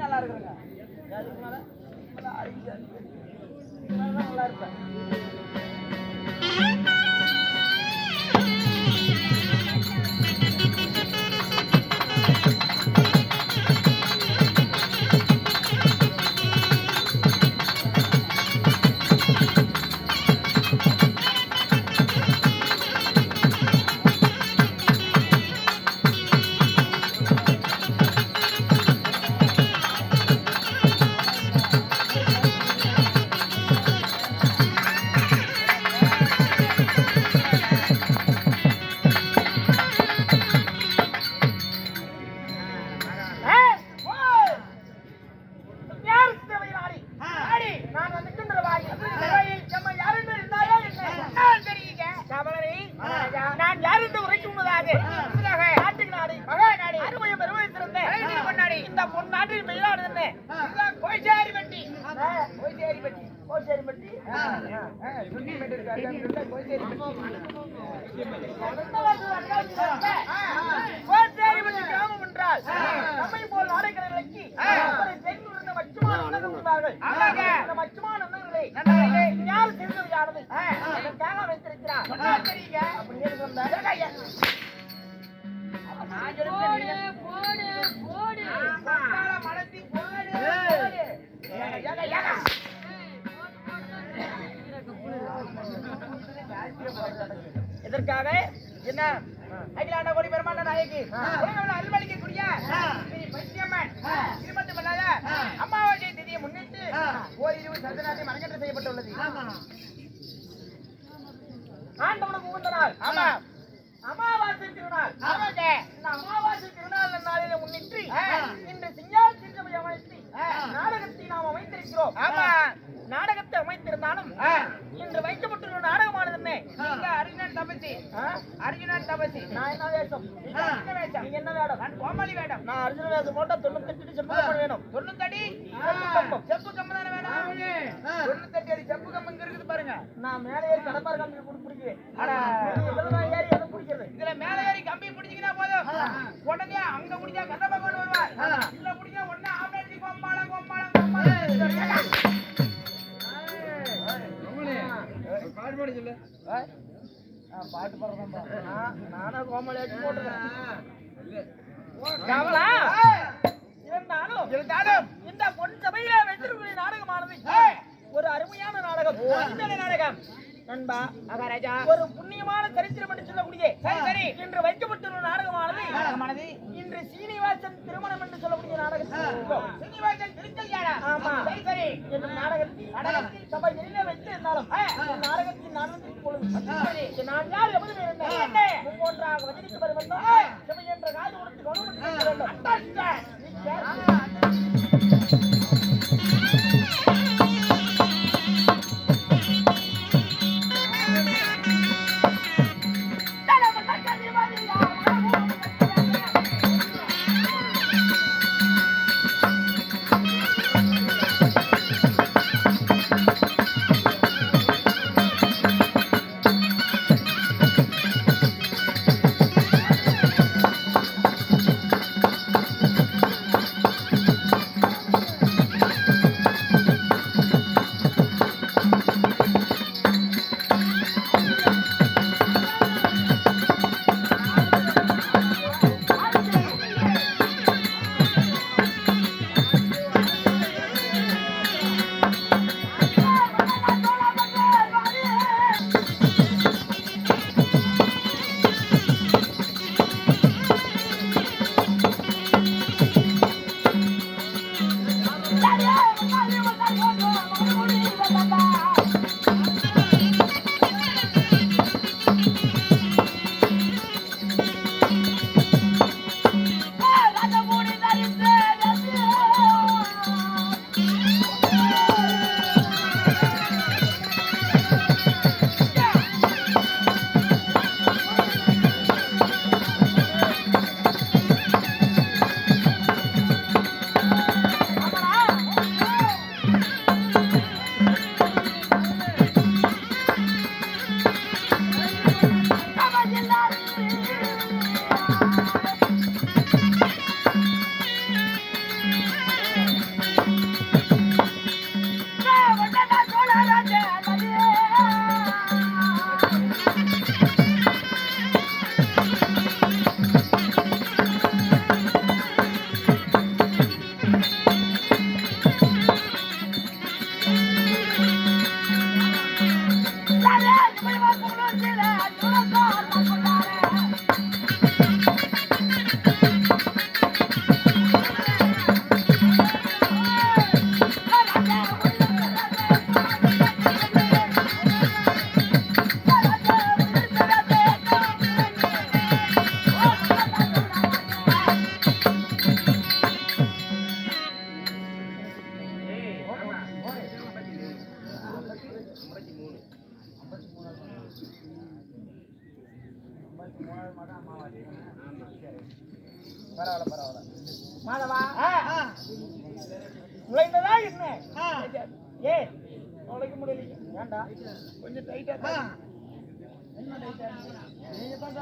நல்லா இருக்கிறேன் நல்லா இருப்பேன். என்ன அகிலாண்ட கோடி பெருமாண்ட நாயகி. உலகம் அருள்மளிக்கக்கூடிய ஸ்ரீ பைத்தியம்மன். பண்ணாத அம்மாவாசை திதியை முன்னிட்டு ஓரிரு சந்தனாத்தை மரங்கற்ற செய்யப்பட்டுள்ளது. ஆண்டவனுக்கு உகந்த நாள். ஆமா. அமாவாசை திருநாள். இந்த அமாவாசை திருநாள் நாளில முன்னிட்டு இன்று சிங்கால் சிங்கமை அமைத்து நாடகத்தை நாம் அமைத்திருக்கிறோம். ஆமா. நாடகத்தை அமைத்திருந்தாலும் இன்று வைக்கப்பட்டுள்ள நாடகமானது என்ன நீங்க அர்ஜுனன் தபசி அர்ஜுனன் தபசி நான் என்ன வேஷம்? என்ன வேஷம்? நீங்க என்ன வேடம்? நான் கோமாளி வேடம். நான் அர்ஜுன வேஷம் போட்டா தொண்ணூத்தெட்டு செப்பு கம்பம் வேணும். தொண்ணூத்தடி? செப்பு கம்பம். தானே வேணும்? தொண்ணூத்தெட்டு அடி செப்பு கம்பம் இங்க இருக்குது பாருங்க. நான் மேலே ஏறி கடப்பார கம்பி புடி பிடிக்கிறேன். இதெல்லாம் ஏறி எதை பிடிக்கிறது? இதுல மேலே ஏறி கம்பி பிடிச்சிக்கினா போதும். உடனே அங்க முடிஞ்சா கதை பகவான் வருவார். இல்ல முடிஞ்சா உடனே ஆம்பளை கொம்பாளம் கொம்பாளம் கொம்பாளம் பாட்டு பாடுறேன் கோமலியாச்சும் இந்த பொன் சபையில வெற்றிக்கூடிய நாடகமானது. ஒரு அருமையான நாடகம் நாடகம். நண்பா மகாராஜா. ஒரு புண்ணியமான சரித்திரம் என்று சொல்லக்கூடிய சரி சரி இன்று வைக்கப்பட்டுள்ள நாடகமானது. நாடகமானது? இன்று சீனிவாசன் திருமணம் என்று சொல்லக்கூடிய நாடகம் சீனிவாசன் திருக்கல்யாணம் ஆமா. சரி சரி. இந்த நாடகத்தில் நாடகத்தில் சபை வெளியில வைத்து இருந்தாலும் இந்த நாடகத்தின் நாடகத்திற்கு பொழுது நான் யார் எவ்வளவு இருந்தேன் மும்மூன்றாக வஜனித்து வருவந்தோம் சபை என்ற காது கொடுத்து கவனம் நீ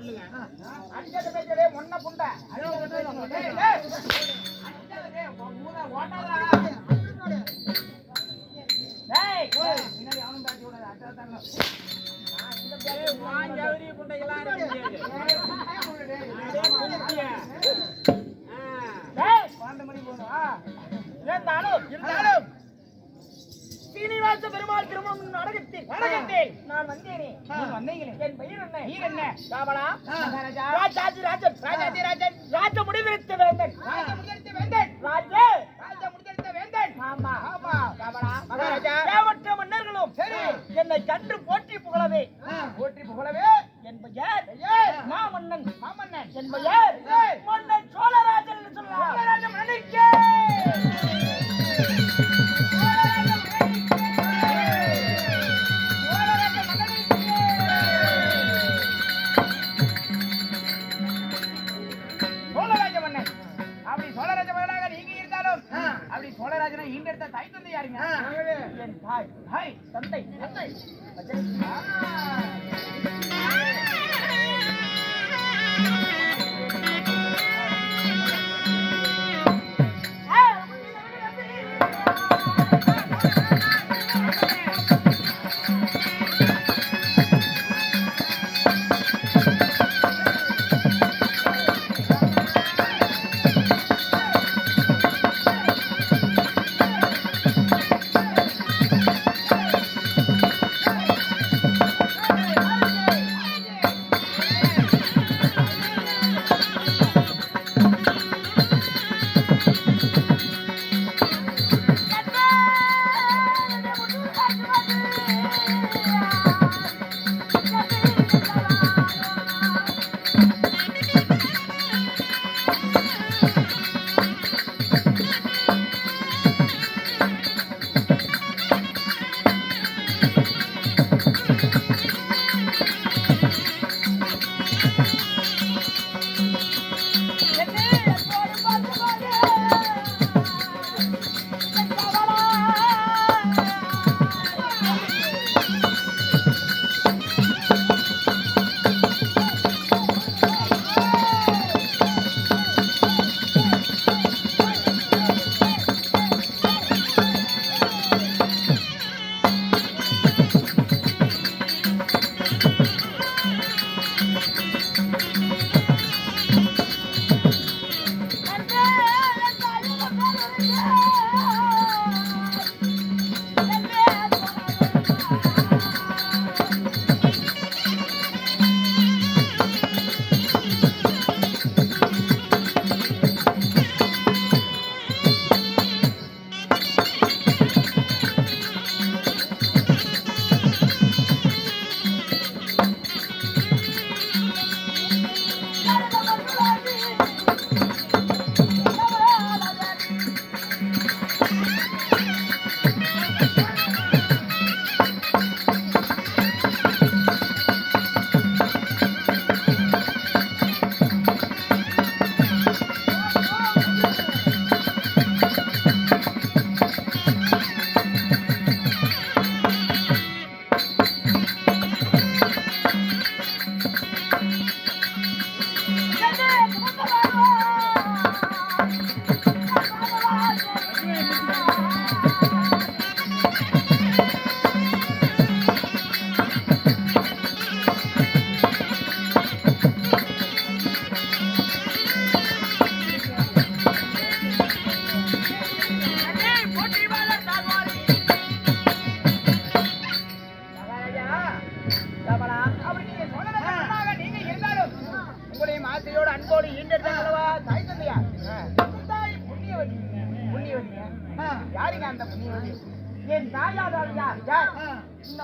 போய் ஏகா தேவடியோட போய் ஏகா ஏகா அன்னைக்கே சொல்லி அன்னைக்கே சொன்னா ஏகாதரா ஏகா ஏகா ஒன்னமுண்டா வந்து ஒன்னா தான் ஏகா அடிக்காதான் பேசுடா கண்டார் விட்டு போய் அடிக்க அடிக்க அடிக்க கேக்குறாங்க அடிக்காத பேசுறே முன்ன புண்ட இருந்தாலும் இருந்தாலும் சீனிவாச பெருமாள் திருமணம் நாடகத்தில் நாடகத்தில் நான் வந்தேனே. வந்தீங்களே என் பெயர் என்ன? நீர் என்ன? ராவணா? மகாராஜா? ராஜாஜி ராஜன். ராஜாஜி ராஜன். ராஜ முடிவெடுத்த வேந்தன் ராஜ முடிவெடுத்த வேந்தன் ராஜ ராஜ முடிவெடுத்த வேந்தன் ஆமா. ஆமா. ராவணா? மகாராஜா. தேவற்ற மன்னர்களும் சரி. என்னை கண்டு போற்றி புகழவே. போற்றி புகழவே. என் பெயர் மாமன்னன். மாமன்னன். என் பெயர் மன்னன் சோழராஜன் என்று சொல்லலாம்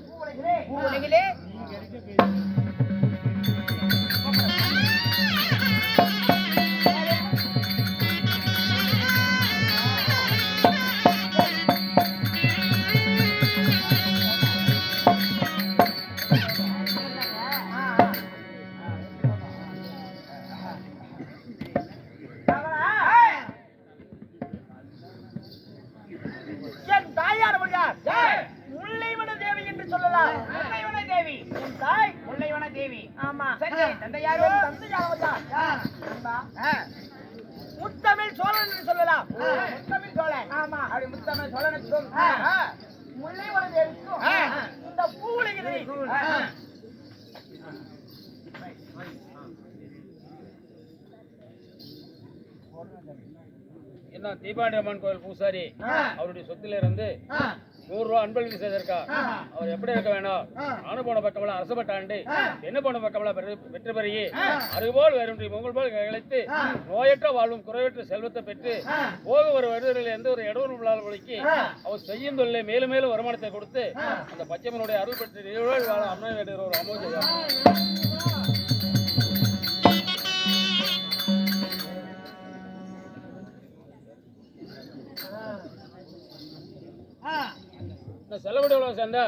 இந்த பூவுலகிலே முத்தமிழ் சோழன் என்று சொல்லலாம். முத்தமிழ் சோழன். ஆமா. அப்படி முத்தமிழ் சோழனுக்கும் முல்லைவன தேவிக்கும் இந்த பூவுலகிலே என்ன தீபாவளி அம்மன் கோயில் பூசாரி அவருடைய சொத்துல இருந்து நூறு ரூபாய் அன்பளிப்பு செய்திருக்கா அவர் எப்படி இருக்க வேணும்? ஆணு போன பக்கமெல்லாம் அரசப்பட்டாண்டு என்ன போன பக்கமெல்லாம் பெற்று- வெற்றி பெருகி அதுபோல் வேறுன்றி உங்கள் போல் இழைத்து நோயற்ற வாழ்வும் குறைவற்ற செல்வத்தை பெற்று போக ஒரு வருடத்தில் எந்த ஒரு இடஒரு விழாவில் ஒழிக்கி அவர் செய்யும் தொழிலை மேலும் மேலும் வருமானத்தை கொடுத்து அந்த பச்சைமனுடைய அருள் பெற்று நீரோடு வாழ அம்மை வேண்டுகிற ஒரு அமோஜயம் செலவிட உலகம் சேர்ந்த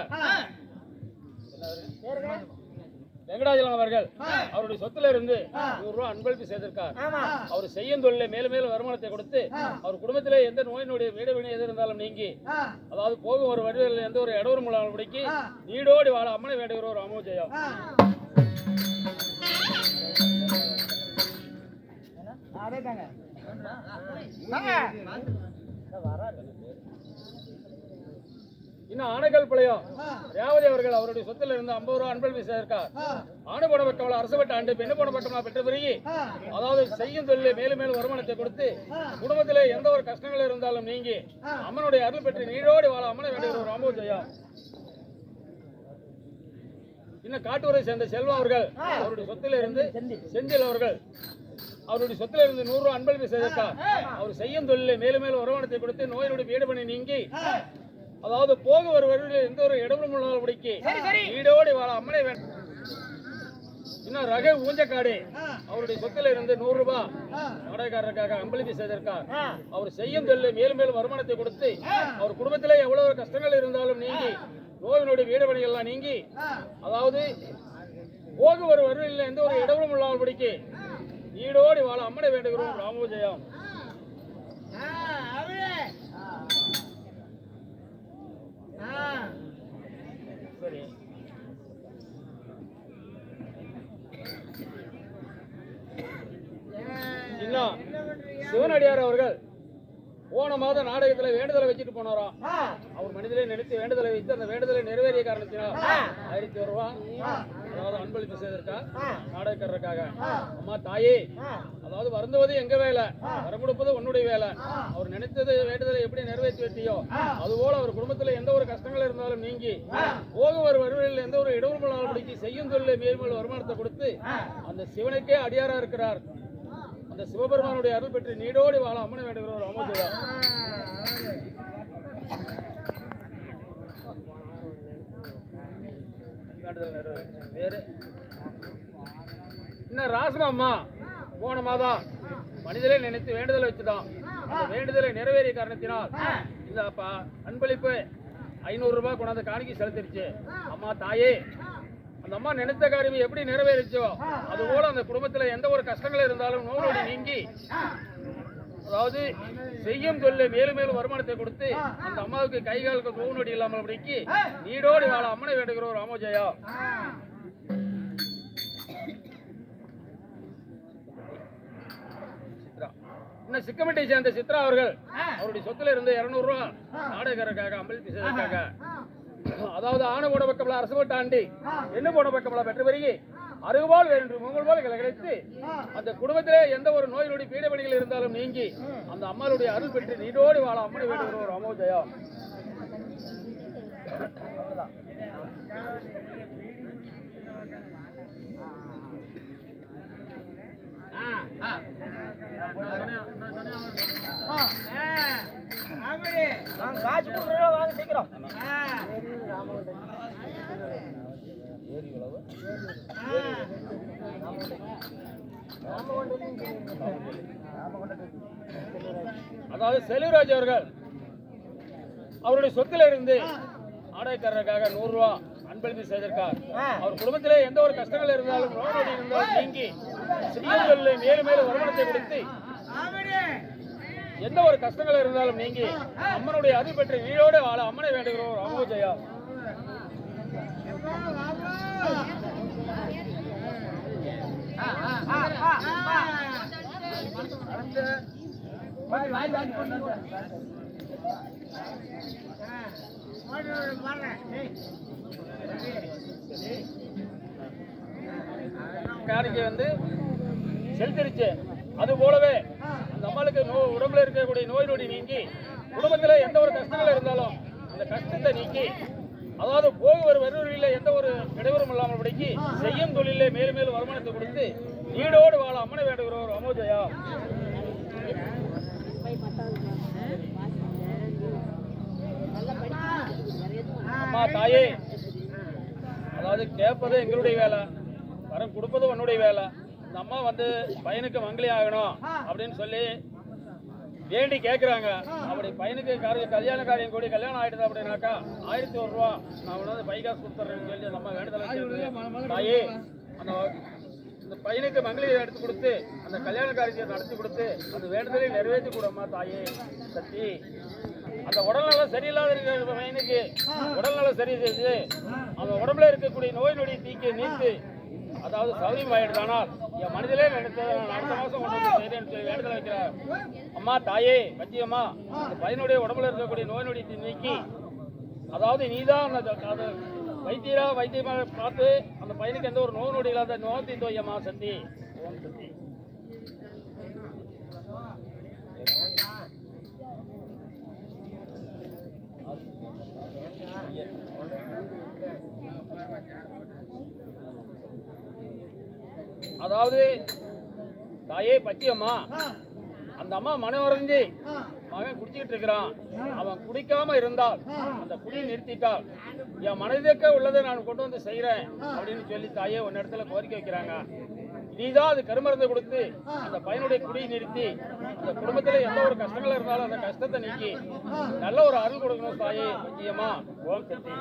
வெங்கடாஜலம் அவர்கள் அவருடைய சொத்துல இருந்து நூறு ரூபாய் அன்பளிப்பு செய்திருக்கார் அவர் செய்யும் தொழிலை மேலும் மேலும் வருமானத்தை கொடுத்து அவர் குடும்பத்திலே எந்த நோயினுடைய வீடு வினை எது இருந்தாலும் நீங்கி அதாவது போகும் ஒரு வடிவில் எந்த ஒரு இடஒரு மூலம் பிடிக்கி நீடோடி வாழ அம்மனை வேண்டுகிற ஒரு அமோஜயம் அதேதாங்க இன்னும் ஆனைகள் பிள்ளையும் ரேவதி அவர்கள் அவருடைய சொத்துல இருந்து ஐம்பது ரூபாய் அன்பளிப்பு செய்திருக்கார் ஆணை போன பட்டவள அரசப்பட்ட ஆண்டு பெண்ணு போன பெற்ற பிறகு அதாவது செய்யும் தொழிலை மேலும் மேலும் வருமானத்தை கொடுத்து குடும்பத்திலே எந்த ஒரு கஷ்டங்கள் இருந்தாலும் நீங்கி அம்மனுடைய அருள் பெற்று நீடோடி வாழ அம்மனை வேண்டிய ஒரு அமோஜயம் இன்னும் காட்டூரை சேர்ந்த செல்வம் அவர்கள் அவருடைய சொத்துல இருந்து செந்தில் அவர்கள் அவருடைய சொத்துல இருந்து நூறு ரூபாய் அன்பளிப்பு செய்திருக்கார் அவர் செய்யும் தொழிலை மேலும் மேலும் வருமானத்தை கொடுத்து நோயினுடைய வீடு பண்ணி நீங்கி அதாவது போக ஒரு எந்த ஒரு இடமும் உள்ளபடிக்கு வீடோடி வாழ அம்மனை வேண்டும் இன்னும் ரக ஊஞ்சக்காடு. அவருடைய சொத்துல இருந்து நூறு ரூபாய் வாடகைக்காரருக்காக அன்பளிப்பு செய்திருக்கார் அவர் செய்யும் தொழிலை மேலும் மேலும் வருமானத்தை கொடுத்து அவர் குடும்பத்திலே எவ்வளவு கஷ்டங்கள் இருந்தாலும் நீங்கி நோயினுடைய வீடு பணிகள்லாம் நீங்கி அதாவது போக ஒரு எந்த ஒரு இடமும் இல்லாதபடிக்கு வீடோடி வாழ அம்மனை வேண்டுகிறோம். ராமோஜயம். சரி. இன்னும் சிவனடியார் அவர்கள் போன மாதம் நாடகத்துல வேண்டுதலை வச்சுட்டு போனாராம் அவர் மனிதரை நினைத்து வேண்டுதலை வைத்து அந்த வேண்டுதலை நிறைவேறிய காரணத்தினால் ஆயிரத்தி ஒரு ரூபா. அன்பளிப்பு செய்திருக்கா நாடகக்காரருக்காக. அம்மா தாயே. அதாவது வருந்துவது எங்க வேலை? வரம் கொடுப்பது உன்னுடைய வேலை. அவர் நினைத்தது வேண்டுதலை எப்படி நிறைவேற்றி வெட்டியோ அதுபோல அவர் குடும்பத்துல எந்த ஒரு கஷ்டங்கள் இருந்தாலும் நீங்கி போக ஒரு வருவையில் எந்த ஒரு இடவுபடிக்கு செய்யும் தொழிலை மேல்மேல் வருமானத்தை கொடுத்து அந்த சிவனுக்கே அடியாரா இருக்கிறார். அந்த சிவபெருமானுடைய அருள் பெற்று நீடோடி வாழ அம்மனை வேண்டுகிற ஒரு அமர்ந்துள்ளார். வேறு. ராசன அம்மா? போன மாதம் மனிதரை நினைத்து வேண்டுதலை வச்சுதான். அந்த வேண்டுதலை நிறைவேறிய காரணத்தினால் இந்த அன்பளிப்பு ஐநூறு ரூபாய் கொண்டாந்து காணிக்கை செலுத்திருச்சு. அம்மா தாயே அந்த அம்மா நினைத்த காரியம் எப்படி நிறைவேறிச்சோ அதுபோல அந்த குடும்பத்துல எந்த ஒரு கஷ்டங்கள் இருந்தாலும் நோயோடு நீங்கி அதாவது செய்யும் தொழிலை மேலும் மேலும் வருமானத்தை கொடுத்து அந்த அம்மாவுக்கு கை காலுக்கு நோவு நொடி இல்லாமல் அப்படிக்கு நீடோடி வாழ அம்மனை வேண்டுகிற ஒரு இன்னும் சிக்கமட்டை சேர்ந்த சித்ரா அவர்கள் அவருடைய சொத்துல இருந்து இருநூறு ரூபா நாடகருக்காக அம்பளிப்பு செய்ததற்காக அதாவது ஆன போன பக்கம்ல அரசு ஆண்டி என்ன போன பக்கம்ல பெற்று வருகி அருகுபால் வேறு உங்கள் போல கிடைத்து அந்த குடும்பத்திலே எந்த ஒரு நோய் நொடி பீடபடிகள் இருந்தாலும் நீங்கி அந்த அம்மாளுடைய அருள் பெற்று நீடோடி வாழ அம்மனை வேண்டுகிற ஒரு அமோஜயா வாங்க காசு கொடுக்குறோம் வாங்க சீக்கிரம். அதாவது செல்வராஜ் அவர்கள் அவருடைய சொத்துல இருந்து ஆடைக்காரருக்காக நூறு ரூபா அன்பளிப்பு செய்திருக்கார். அவர் குடும்பத்திலே எந்த ஒரு கஷ்டங்கள் இருந்தாலும் நோய் இருந்தாலும் நீங்கி செய்யுங்களில் மேலும் மேலும் வருமானத்தை கொடுத்து எந்த ஒரு கஷ்டங்கள் இருந்தாலும் நீங்கி அம்மனுடைய அருள் பெற்று நீரோடு வாழ அம்மனை வேண்டுகிறோம். ராமோஜயா காணிக்கை வந்து செலுத்திருச்சு. அது போலவே நம்மளுக்கு நோ உடம்புல இருக்கக்கூடிய நோய் நொடி நீங்கி குடும்பத்தில் எந்த ஒரு கஷ்டங்கள் இருந்தாலும் அந்த கஷ்டத்தை நீக்கி அதாவது போகுவர் வருவர்களில் எந்த ஒரு இடைவரும் இல்லாமல் படிக்கு செய்யும் தொழிலே மேலும் மேலும் வருமானத்தை கொடுத்து வீடோடு வாழ அம்மனை வேண்டுகிறவர் அமோஜயா அம்மா தாயே. அதாவது கேட்பது எங்களுடைய வேலை வரம் கொடுப்பது உன்னுடைய வேலை. இந்த அம்மா வந்து பையனுக்கு மங்களி ஆகணும் அப்படின்னு சொல்லி வேண்டி கேட்குறாங்க அப்படி பையனுக்கு காரிய கல்யாண காரியம் கூடி கல்யாணம் ஆயிடுது அப்படின்னாக்கா ஆயிரத்தி ஒரு ரூபா நான் உனது பை காசு கொடுத்துட்றேன்னு சொல்லி அந்த அம்மா வேண்டுதலை தாயே அந்த இந்த பையனுக்கு மங்களி எடுத்து கொடுத்து அந்த கல்யாண காரியத்தை நடத்தி கொடுத்து அந்த வேண்டுதலை நிறைவேற்றி கொடும்மா தாயே சக்தி அந்த உடல்நலம் சரியில்லாத இருக்கிற பையனுக்கு உடல்நலம் சரி செய்து அவன் உடம்புல இருக்கக்கூடிய நோய் நொடி தீக்கி நீத்து அதாவது சௌரியம் ஆயிடுதானால் என் மனதிலே அடுத்த மாதம் கொண்டு வந்து வேண்டுதல் வைக்கிறேன் அம்மா தாயே பத்தியம்மா அந்த பையனுடைய உடம்புல இருக்கக்கூடிய நோய் நொடி நீக்கி அதாவது நீதான் அந்த அது வைத்தியரா வைத்தியமாக பார்த்து அந்த பையனுக்கு எந்த ஒரு நோய் நொடி இல்லாத நோத்தி தோய்யம்மா வையம்மா சந்தி. ஓம் சந்தி. அதாவது தாயே பத்தியம்மா. அந்த அம்மா மனம் உறைஞ்சு மகன் குடிச்சுக்கிட்டு இருக்கிறான். அவன் குடிக்காம இருந்தால் அந்த குடியை நிறுத்திட்டால் என் மனதிற்க உள்ளதை நான் கொண்டு வந்து செய்யறேன் அப்படின்னு சொல்லி தாயே ஒன்னு இடத்துல கோரிக்கை வைக்கிறாங்க. நீதான் அது கருமருந்து கொடுத்து அந்த பையனுடைய குடியை நிறுத்தி அந்த குடும்பத்துல எந்த ஒரு கஷ்டங்கள் இருந்தாலும் அந்த கஷ்டத்தை நீக்கி நல்ல ஒரு அருள் கொடுக்கணும் தாயே நிச்சயமா ஓம் சக்தி.